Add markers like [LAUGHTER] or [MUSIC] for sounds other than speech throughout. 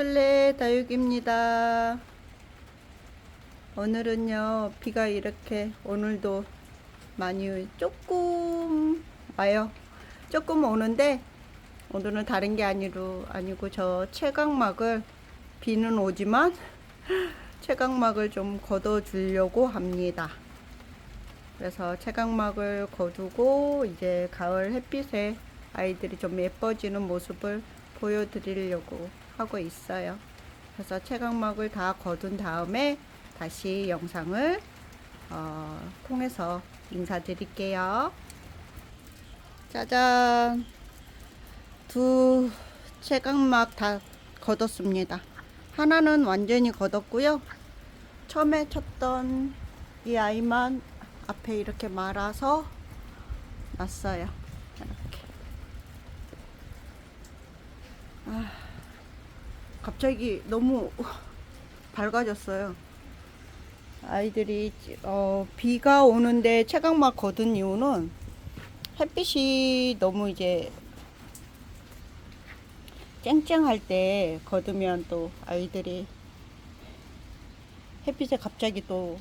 술래 다육입니다. 오늘은요, 비가 이렇게 오늘도 많이 조금 와요. 조금 오는데, 오늘은 다른 게 아니로, 아니고 저 채광막을 비는 오지만 [LAUGHS] 채광막을 좀 걷어 주려고 합니다. 그래서 채광막을 거두고 이제 가을 햇빛에 아이들이 좀 예뻐지는 모습을 보여드리려고 하고 있어요. 그래서 채광막을 다 거둔 다음에 다시 영상을 어, 통해서 인사드릴게요. 짜잔! 두 채광막 다 걷었습니다. 하나는 완전히 걷었고요. 처음에 쳤던 이 아이만 앞에 이렇게 말아서 놨어요. 이렇게. 아, 갑자기 너무 밝아졌어요. 아이들이 어, 비가 오는데 채광막 거둔 이유는 햇빛이 너무 이제 쨍쨍할 때 거두면 또 아이들이 햇빛에 갑자기 또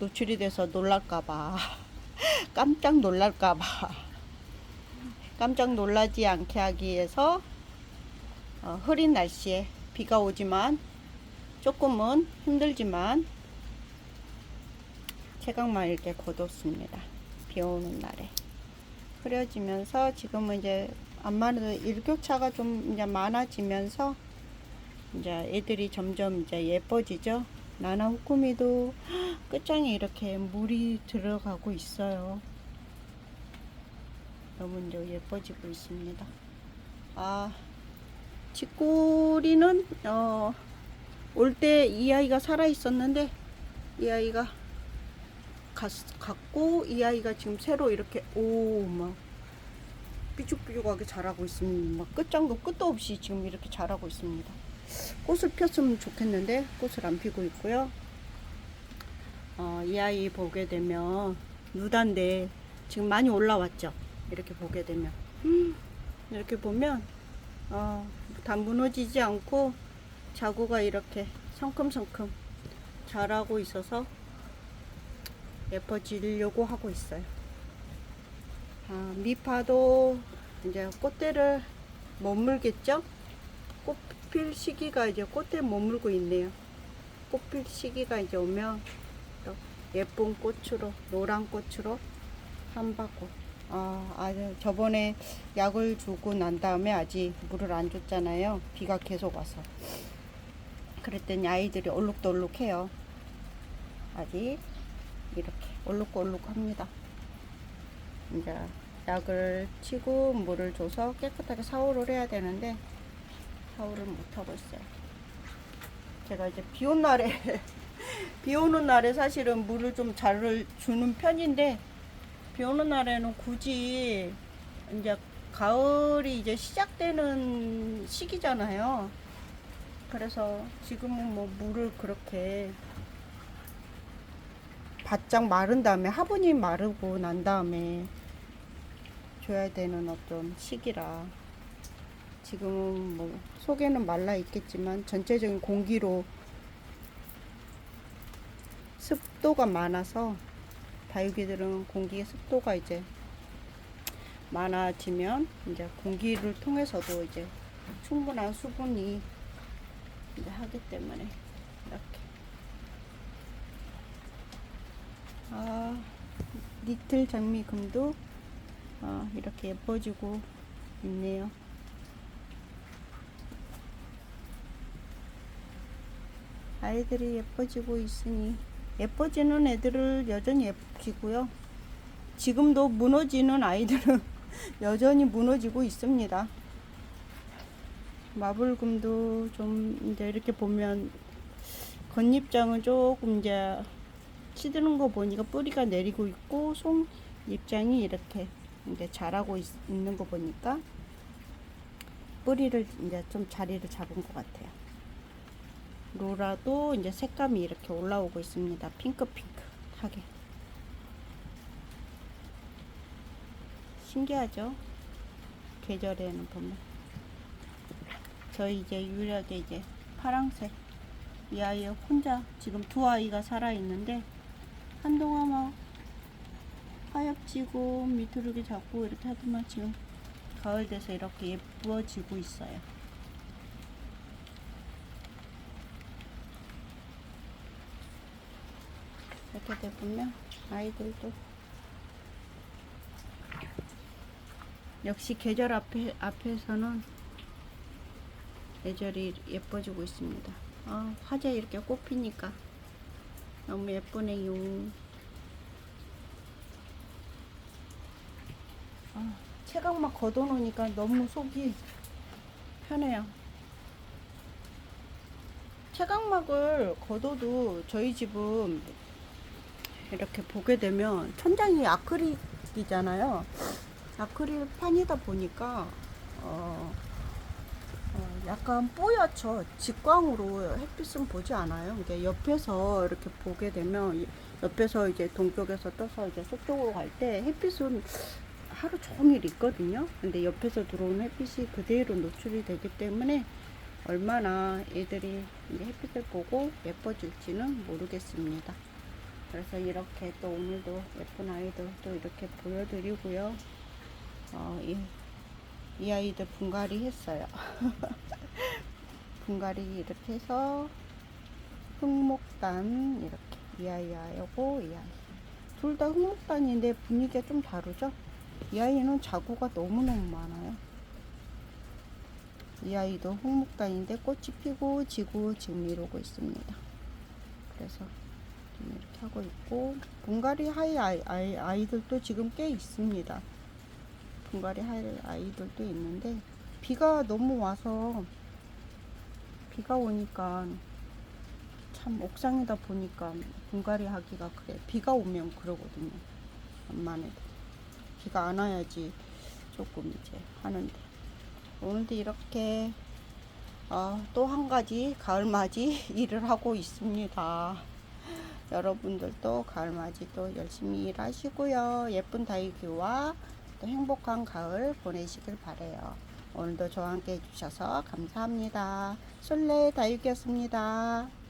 노출이 돼서 놀랄까봐 [LAUGHS] 깜짝 놀랄까봐 [LAUGHS] 깜짝 놀라지 않게 하기 위해서 어, 흐린 날씨에 비가 오지만 조금은 힘들지만 채광만 이렇게 거뒀습니다. 비 오는 날에 흐려지면서 지금은 이제 안마도 일교차가 좀 이제 많아지면서 이제 애들이 점점 이제 예뻐지죠. 나나 후쿠미도 [GASPS] 끝장에 이렇게 물이 들어가고 있어요. 너무 이제 예뻐지고 있습니다. 아, 쥐꼬리는 어, 올 때 이 아이가 살아 있었는데 이 아이가 갔, 갔고 이 아이가 지금 새로 이렇게 오막 삐죽삐죽하게 자라고 있습니다. 막 끝장도 끝도 없이 지금 이렇게 자라고 있습니다. 꽃을 폈으면 좋겠는데 꽃을 안 피고 있고요. 어, 이 아이 보게 되면 누단데 지금 많이 올라왔죠. 이렇게 보게 되면 음, 이렇게 보면 어, 다 무너지지 않고 자구가 이렇게 성큼성큼 자라고 있어서 예뻐지려고 하고 있어요. 아, 미파도 이제 꽃대를 머물겠죠? 꽃필 시기가 이제 꽃에 머물고 있네요. 꽃필 시기가 이제 오면 또 예쁜 꽃으로 노란 꽃으로 한바구. 아, 아주 저번에 약을 주고 난 다음에 아직 물을 안 줬잖아요. 비가 계속 와서. 그랬더니 아이들이 얼룩덜룩해요. 아직 이렇게 얼룩얼룩합니다. 이제 약을 치고 물을 줘서 깨끗하게 샤워를 해야 되는데 샤워를 못 하고 있어요. 제가 이제 비 온 날에 [LAUGHS] 비 오는 날에 사실은 물을 좀 잘 주는 편인데 비 오는 날에는 굳이 이제 가을이 이제 시작되는 시기잖아요. 그래서 지금은 뭐 물을 그렇게 바짝 마른 다음에 화분이 마르고 난 다음에 줘야 되는 어떤 시기라 지금은 뭐 속에는 말라 있겠지만 전체적인 공기로 습도가 많아서 다육이들은 공기 습도가 이제 많아지면 이제 공기를 통해서도 이제 충분한 수분이 이제 하기 때문에 이렇게 아 니틀 장미금도 아, 이렇게 예뻐지고 있네요. 아이들이 예뻐지고 있으니 예뻐지는 애들을 여전히 예쁘고요. 지금도 무너지는 아이들은 [LAUGHS] 여전히 무너지고 있습니다. 마블금도 좀 이제 이렇게 보면 겉잎장은 조금 이제 시드는 거 보니까 뿌리가 내리고 있고 송 입장이 이렇게 이제 자라고 있, 는 거 보니까 뿌리를 이제 좀 자리를 잡은 것 같아요. 로라도 이제 색감이 이렇게 올라오고 있습니다. 핑크핑크하게. 신기하죠? 계절에는 보면. 저희 이제 유일하게 이제 파랑색 이 아이 혼자 지금 두 아이가 살아 있는데 한동안 막 하얗지고 미투르기 잡고 이렇게 하더만 지금 가을 돼서 이렇게 예뻐지고 있어요. 이렇게 돼 보면 아이들도 역시 계절 앞에 앞에서는 계절이 예뻐지고 있습니다. 아, 화재 이렇게 꽃 피니까 너무 예쁘네요. 아, 체각막 걷어놓으니까 너무 속이 편해요. 체각막을 걷어도 저희 집은 이렇게 보게 되면 천장이 아크릴이잖아요. 아크릴 판이다 보니까 어, 어, 약간 뽀얗죠. 직광으로 햇빛은 보지 않아요. 이게 옆에서 이렇게 보게 되면 이- 옆에서 이제 동쪽에서 떠서 이제 서쪽으로 갈 때 햇빛은 하루 종일 있거든요. 근데 옆에서 들어오는 햇빛이 그대로 노출이 되기 때문에 얼마나 애들이 이제 햇빛을 보고 예뻐질지는 모르겠습니다. 그래서 이렇게 또 오늘도 예쁜 아이들 또 이렇게 보여드리고요. 어, 이, 이 아이들 분갈이 했어요. [LAUGHS] 분갈이 이렇게 해서 흑목단 이렇게 이 아이하고 이 아이 둘 다 흑목단인데 분위기가 좀 다르죠? 이 아이는 자구가 너무너무 많아요. 이 아이도 흑목단인데 꽃이 피고 지고 지금 이러고 있습니다. 그래서 이렇게 하고 있고 분갈이 할 아이, 아이, 아이들도 지금 꽤 있습니다. 분갈이 할 아이들도 있는데 비가 너무 와서 비가 오니까 참 옥상이다 보니까 분갈이 하기가 그래. 비가 오면 그러거든요. 암만해도. 비가 안 와야지 조금 이제 하는데. 오늘도 이렇게 어, 또한 가지 가을맞이 [LAUGHS] 일을 하고 있습니다 여러분들도 가을맞이 또 열심히 일하시고요 예쁜 다이큐와 또 행복한 가을 보내시길 바래요. 오늘도 저와 함께 해주셔서 감사합니다. 솔레 다육이었습니다.